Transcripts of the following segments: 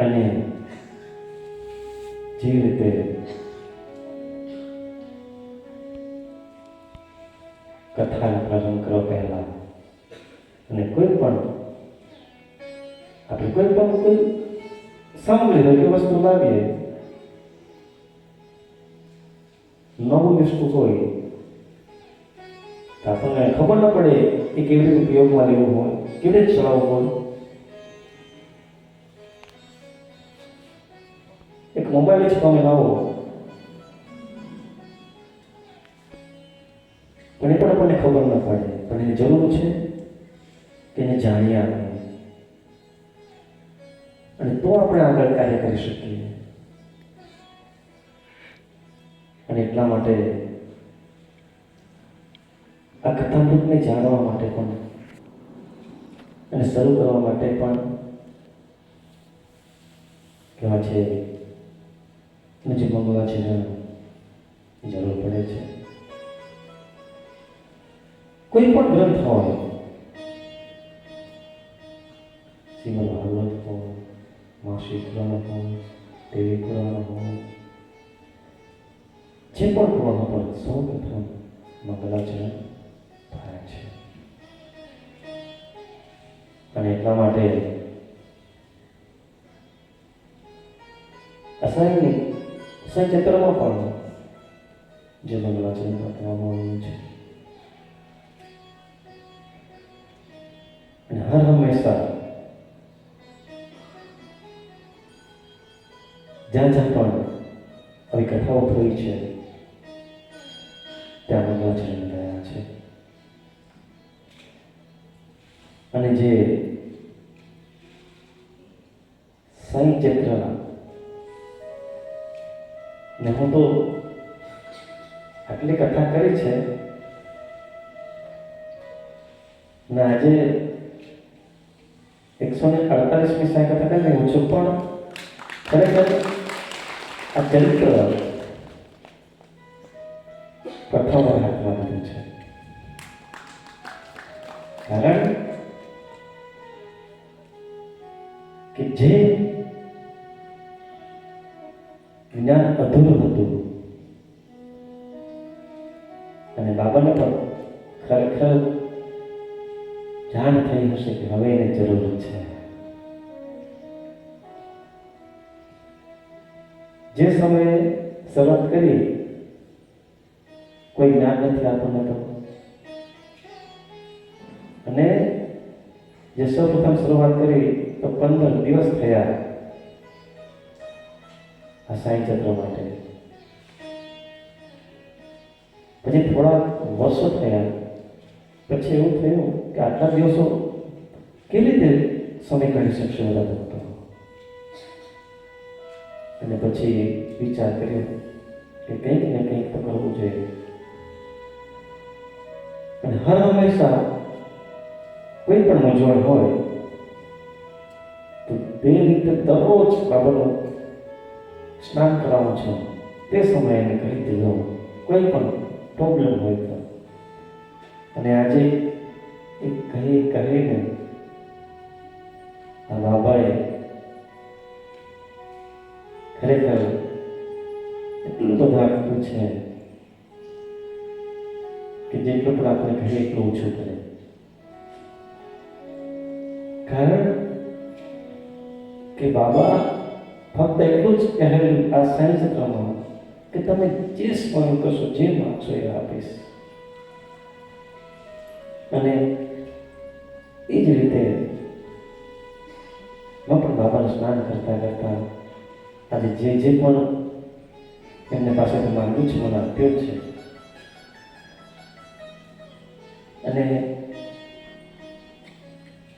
અને જે રીતે કથાનો પ્રારંભ કરવા પહેલા. અને કોઈ પણ, આપણે કોઈ પણ કોઈ સાંભળી કે વસ્તુ લાવીએ, નવું વસ્તુ હોય, તો આપણને ખબર ન પડે એ કેવી રીતે ઉપયોગમાં લેવું હોય, કેવી રીતે ચલાવવું હોય. મોબાઈલ જ તમે પણ એ પણ આપણને ખબર ન પડે પણ એની જરૂર છે કે એને જાણીએ આપણે અને તો આપણે આગળ કાર્ય કરી શકીએ અને એટલા માટે આ કથામૃતને જાણવા માટે પણ અને શરૂ કરવા માટે પણ કેવા છે મંગવા છે જરૂર પડે છે. કોઈ પણ ગ્રંથ હોય, શ્રીમદ ભાગવત હોય માસિક પુરાણ હોય, દેવી પુરાણ હોય, જે પણ પુરાણ પર સૌ પ્રથમ મંગળાચરણ થાય છે. અને એટલા માટે અસાયની સંચિત્રમાં પણ જે મંગલાચરણ કરવામાં આવ્યું છે અને હર હંમેશા જ્યાં જ્યાં પણ આવી કથાઓ થઈ છે ત્યાં મંગલાચરણ રહ્યા છે અને જે સાઈ ચક્ર ને હું તો આટલી કથા કરી છે ને આજે એકસો ને અડતાલીસમી સાઈ કથા કરી હું છું, પણ ખરેખર આ ચરિત્ર પ્રથમ હાથમાં લીધું છે. કારણ કે જે જ્ઞાન અધૂરું હતું અને બાબાને પણ ખરેખર જાણ થઈ હશે કે હવે એને જરૂર છે. જે સમયે શરૂઆત કરી, કોઈ જ્ઞાન નથી આપણને તો? અને જે સૌપ્રથમ શરૂઆત કરી તો પંદર દિવસ થયા. આ સાઈ ચક્ર માટે. પછી થોડા વર્ષો થયા. પછી એવું થયું કે આટલા દિવસો કેવી રીતે સમય કાઢી શકશે બધા ભક્તો? અને પછી વિચાર કર્યો કે કંઈક ને કંઈક તો કરવું જોઈએ. અને હર હંમેશા કોઈ પણ મૂંઝવણ હોય, તો તે રીતે દરરોજ બાબાનું સ્નાન કરાવું છું. તે સમયે એને કહી દીધો, કોઈ પણ પ્રોબ્લેમ હોય તો. અને આજે એ કહી કહીને આ બાબાએ ખરેખર એટલું બધું આપ્યું છે કે જેટલું પણ આપણે કહીએ એટલું ઓછું કરે કારણ કે બાબા ફક્ત એટલું જ કહેલું આ સાયન્સ ચક્રમાં કે તમે જે સ્મરણ કરશો, જે માગશો, એ આપીશ અને એ જ રીતે પણ બાબાનું સ્નાન કરતા કરતા આજે જે જે પણ એમને પાસેથી માંગ્યું છે મને આપ્યો છે. અને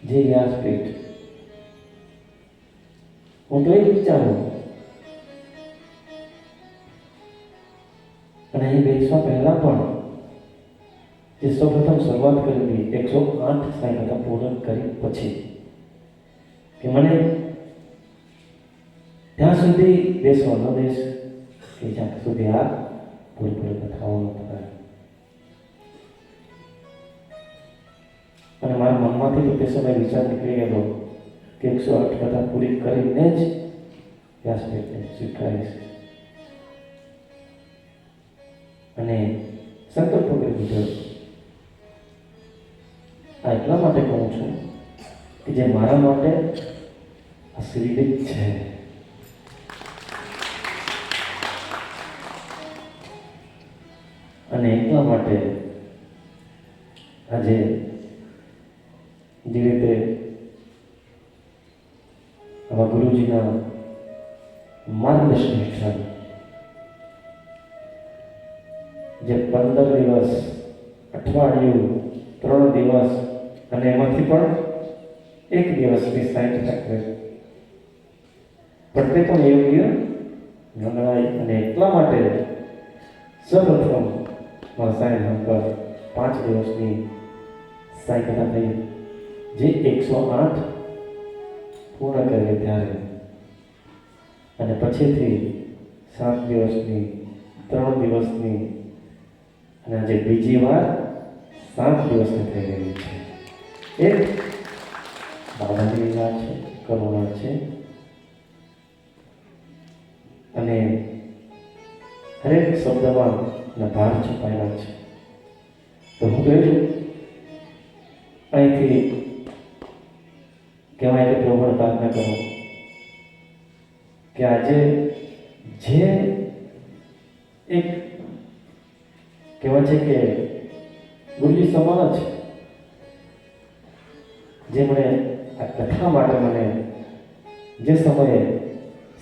જે વ્યાસપીઠ જ વિચારું અને અહીં બેસવા પહેલા પણ જે સૌપ્રથમ શરૂઆત કરેલી એકસો આઠ સાઈ પૂર્ણ કરી પછી, કે મને ત્યાં સુધી બેસવા ન દેશ, કે જ્યાં સુધી આ પૂરી પૂરી કથાઓ ન થાય અને મારા મનમાંથી તો તે સમય વિચાર નીકળી ગયેલો કે એકસો આઠ કથા પૂરી કરીને જ વ્યાસપીઠને સ્વીકારીશ અને સંકલ્પ કરી દીધો આ એટલા માટે કહું છું કે જે મારા માટે આ શિરડી છે. અને એટલા માટે આજે જે રીતે આવા ગુરુજીના માર્ગદર્શન હેઠળ જે પંદર દિવસ અઠવાડિયું ત્રણ દિવસ અને એમાંથી પણ એક દિવસની સાઠ ટકે પણ તે પણ યોગ્ય ગણાય અને એટલા માટે સૌપ્રથમ સાહેબ પર પાંચ દિવસની સાયકલા થઈ જે એકસો આઠ પૂર્ણ કરીએ ત્યારે. અને પછીથી સાત દિવસની, ત્રણ દિવસની, અને આજે બીજી વાર સાત દિવસની થઈ રહી છે. એક બાબાની લીલા છે, કરુણા છે. અને હરેક શબ્દમાં એના ભાર છુપાયેલા છે. તો હું કહું અહીંથી કહેવાય કે પ્રભુને પ્રાર્થના કરો. કે આજે જે એક કહેવાય છે કે ગુલ્લી સમાન જ મને આ કથા માટે મને જે સમયે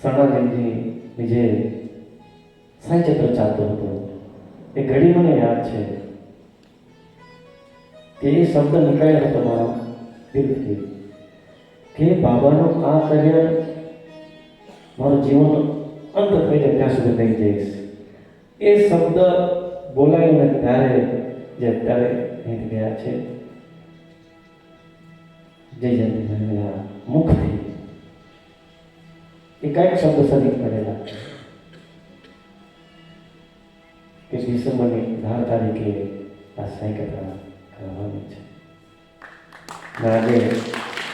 સણાદેવજીની જે સાંચત્ર ચાલતો હતો, એ ઘડી મને યાદ છે. તે એ શબ્દ નીકળ્યો હતો મારા દિલથી. કે બાબાનું આ કરિયર મારું જીવન અંત થઈ જાય ત્યાં સુધી નહીં જઈશ. એ શબ્દ બોલાવીને ત્યારે જે અત્યારે અહીં ગયા છે જય જયંતિભાઈના મુખથી એ કાંઈક શબ્દ સદી કરેલા કે ડિસેમ્બરની અઢાર તારીખે આ સાયકલ કરવાની છે. આજે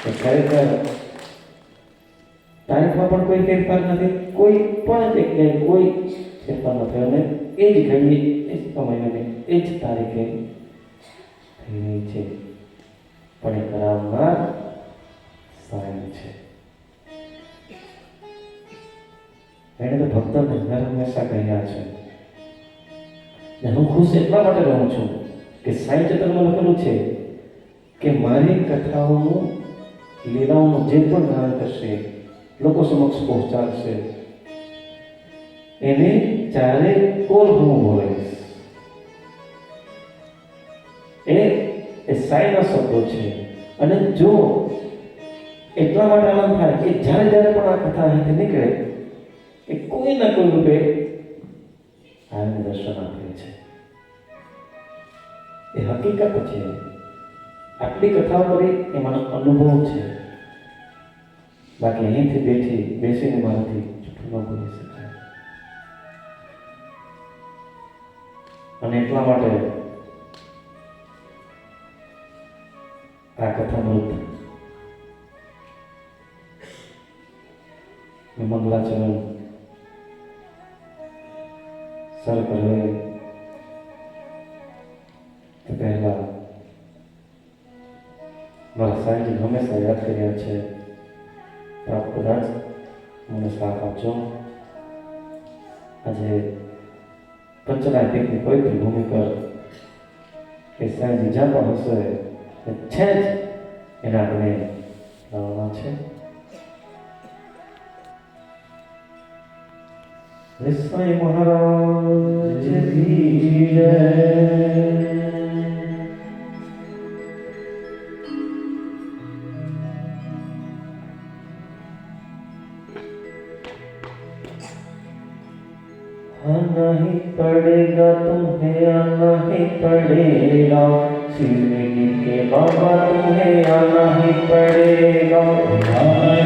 એ ખરેખર તારીખમાં પણ કોઈ ફેરફાર નથી. કોઈ પણ જગ્યાએ કોઈ ફેરફાર ન થયો અને એ જ ઘડીએ, એ જ સમયને એ જ તારીખે થઈ રહી છે. પણ એ કરાવનાર સ્વયં છે. એને તો ભક્તોને હર હંમેશા કહ્યા છે. ને હું ખુશ એટલા માટે રહું છું કે સાહિત્ય ચિત્રમાં લખેલું છે કે મારી કથાઓનું લીલાઓનું જે પણ ધારણ કરશે, લોકો સમક્ષ પહોંચાડશે. એને ચારે કોલ હું બોલાવીશ એ એ સાઈના શબ્દો છે. અને જો એટલા માટે આનંદ થાય કે જ્યારે જ્યારે પણ આ કથા અહીંથી નીકળે, એ કોઈ ના કોઈ રૂપે આને દર્શન આપે છે. એ હકીકત છે. આટલી કથાઓ કરી એ મને અનુભવ છે. બાકી અહીંથી બેઠી, બેસીને મારાથી જૂઠું ન બોલી શકાય. અને એટલા માટે આ કથામૃત મંગલાચરણ સર કરે પહેલા મારા સાહેબ હંમેશા યાદ કર્યા છે. આપ કદાચ મને સાથ આપજો આજે પંચનાયકની પવિત્ર ભૂમિ પર એ સાહેબજી જ્યાં પણ હશે છે જ એને આપણે લાવવાના છે. વિસ્મય મહારાજ કી तुम्हें आना ही पड़ेगा शिरडी के बाबा तुम्हें आना ही पड़ेगा आना ही पड़ेगा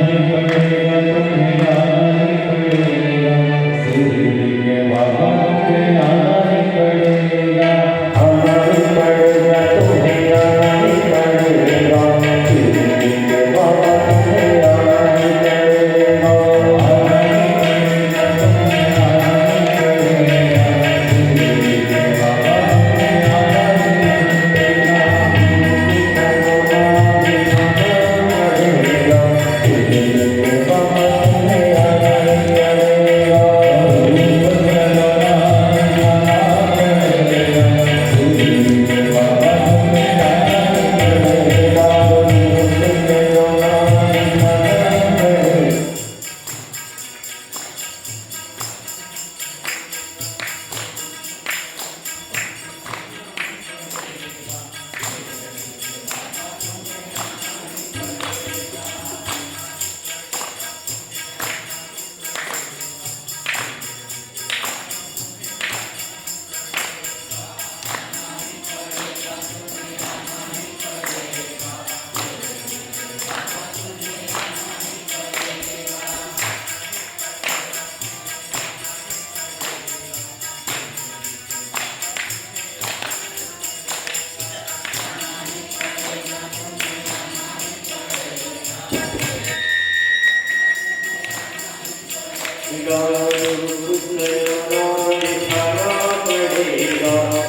અને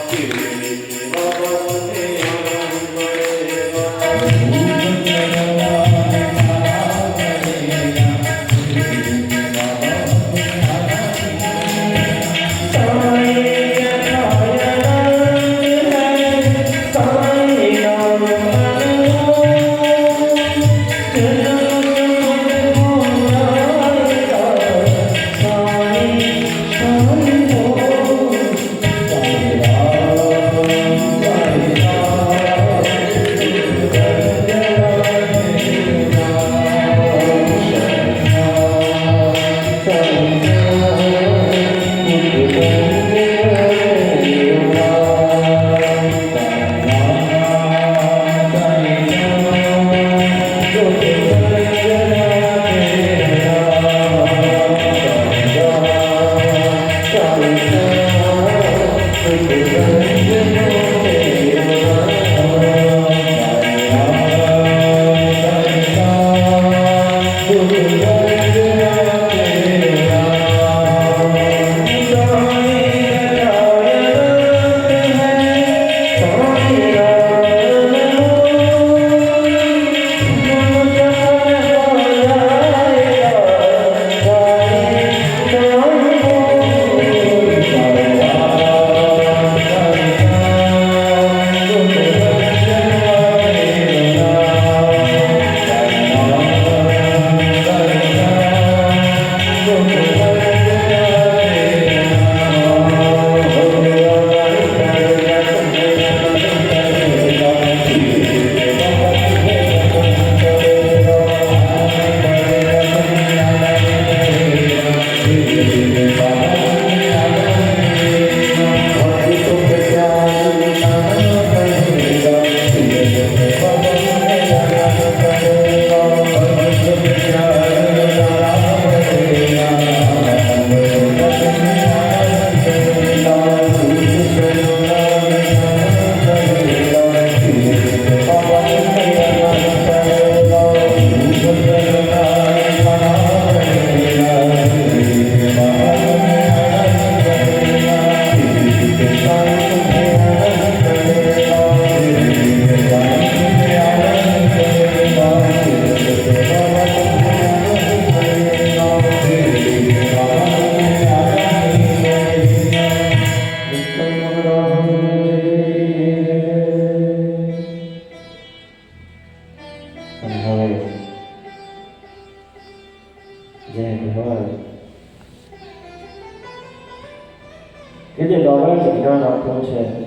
જે જ્ઞાન આપ્યું છે.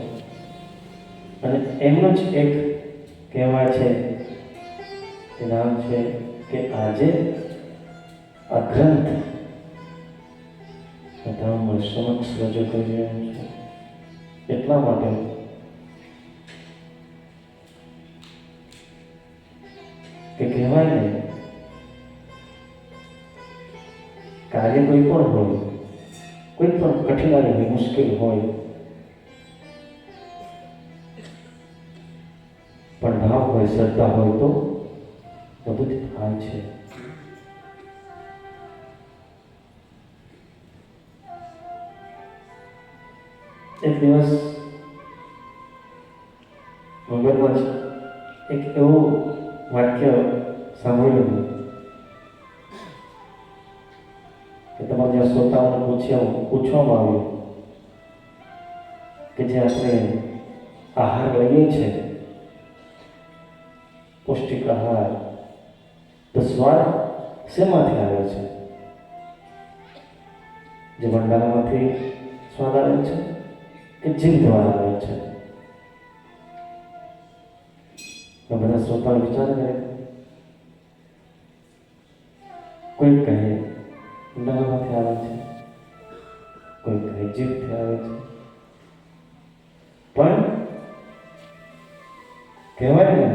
અને એમનો જ એક કહેવાય છે, કે નામ છે, કે આજે આ ગ્રંથ બધા સમક્ષ રજૂ કરી રહ્યો છે. એટલા માટે કે કહેવાય ને, કાર્ય કોઈ પણ હોય કોઈ પણ કઠિનાઈ હોય, મુશ્કેલ હોય, પણ ભાવ હોય, શ્રદ્ધા હોય તો બધું જ થાય છે. એક દિવસ પૂછ્યા પૂછવામાં આવ્યું કે જે આપણે આહાર લઈએ છીએ, પૌષ્ટિક આહાર, તો સ્વાદ શેમાંથી આવે છે? જે ભંડારામાંથી સ્વાદ આવે છે કે જીભ દ્વારા આવે છે? તો બધા શ્રોતાઓ વિચાર કરે. કોઈ કહે, ભંડારામાંથી આવે છે? કોઈ થયા આવે છે. પણ કહેવાય ને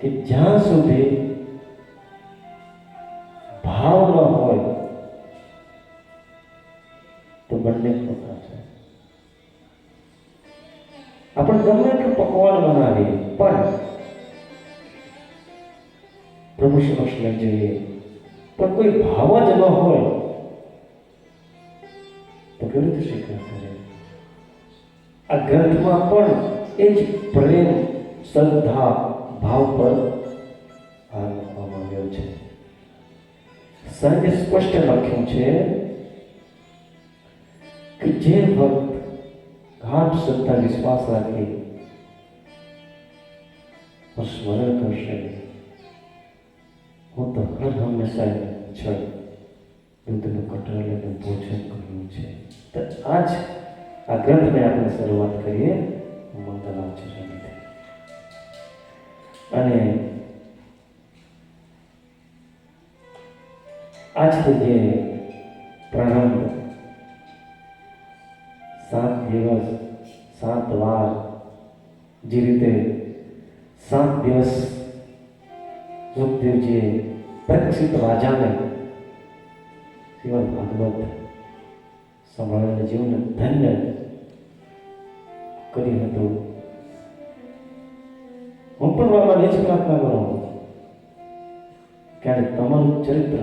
કે જ્યાં સુધી ભાવ ન હોય તો બંને ખોટા છે. આપણે ગમે એટલું પકવાન બનાવીએ, પણ પ્રભુ શ્રી લઈ જઈએ પણ કોઈ ભાવ જ ન હોય ગ્રંથ સ્વીકાર કરે આ ગ્રંથમાં પણ એ જ પ્રેમ શ્રદ્ધા ભાવ પર ભાર મૂકવામાં આવ્યો છે સંત સ્પષ્ટ લખ્યું છે કે જે ભક્ત ગાઢ શ્રદ્ધા વિશ્વાસ રાખે હું સ્મરણ કરશે હું તો હર હંમેશા છળ દૂધનું કટાળ અને ભોજન કરું આજ આ ગ્રંથને આપણે શરૂઆત કરીએ મંગલાચરણથી અને આજથી જે પ્રારંભ સાત દિવસ સાત વાર જે રીતે સાત દિવસ સુખદેવજીએ પરીક્ષિત રાજાને શ્રીમદ ભાગવત સંભાળીને જીવને ધન્ય કર્યું હતું. હું પણ બાબા એ જ પ્રાર્થના કરું ક્યારે તમારું ચરિત્ર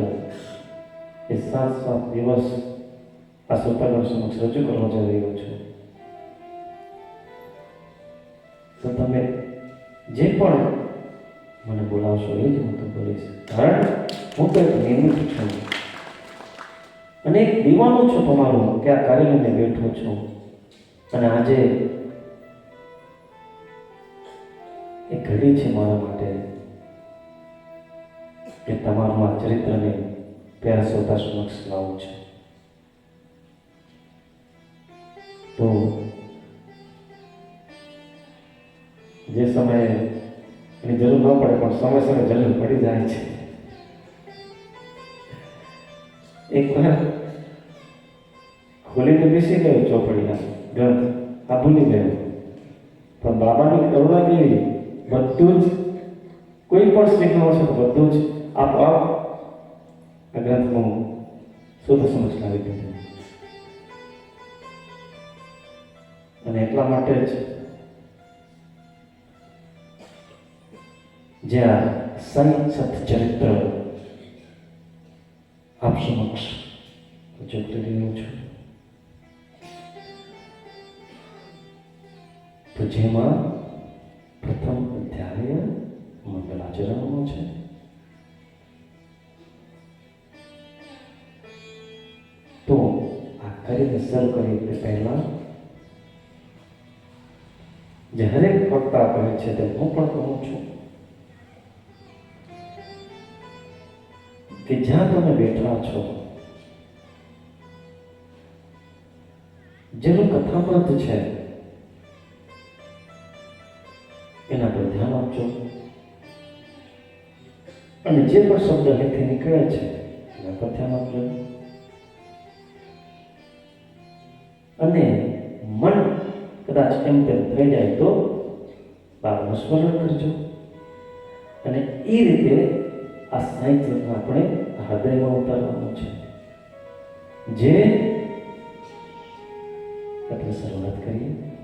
એ સાત સાત દિવસ આ શ્રોતાગણ સમક્ષ રજૂ કરવા જઈ રહ્યો છું. તો તમે જે પણ મને બોલાવશો એ જ હું તો બોલીશ. કારણ હું તો એક નિયમિત છું. અને એક દીવાનો છું તમારો કે આ કાર્ય લઈને બેઠો છું. અને આજે એ ઘડી છે મારા માટે કે તમારું આ ચરિત્રને પ્યાર શ્રોતા સમક્ષ લાવું છું. તો જે સમયે એની જરૂર ન પડે, પણ સમય સમય જરૂર પડી જાય છે. એક બેસી ગયો ચોપડીના ગ્રંથ? આ ભૂલી ગયો. પણ બાબાની કરુણા કેવી? બધું જ કોઈ પણ છે તો બધું જ આપોઆપ આ ગ્રંથમાં શુદ્ધ સમજ લાવી અને એટલા માટે જ જ્યાં સંત ચરિત્ર આપ સમક્ષ રજૂ કરી છું. તો જેમાં પ્રથમ અધ્યાય મંગલાચરણનો છે. તો આ કાર્યને સર કરી તે પહેલા. જે હરેક વક્તા કહે છે તે હું પણ કહું છું. કે જ્યાં તમે બેઠા છો, જેનું કથામૃત છે આપજો અને જે પણ શબ્દ અહીંથી નીકળે છે, એના પર ધ્યાન આપજો. અને મન કદાચ એમ તેમ થઈ જાય તો બાળનું સ્મરણ કરજો. અને એ રીતે આ સાહિત્યને આપણે હૃદયમાં ઉતારવાનું છે. જે આપણે શરૂઆત કરીએ.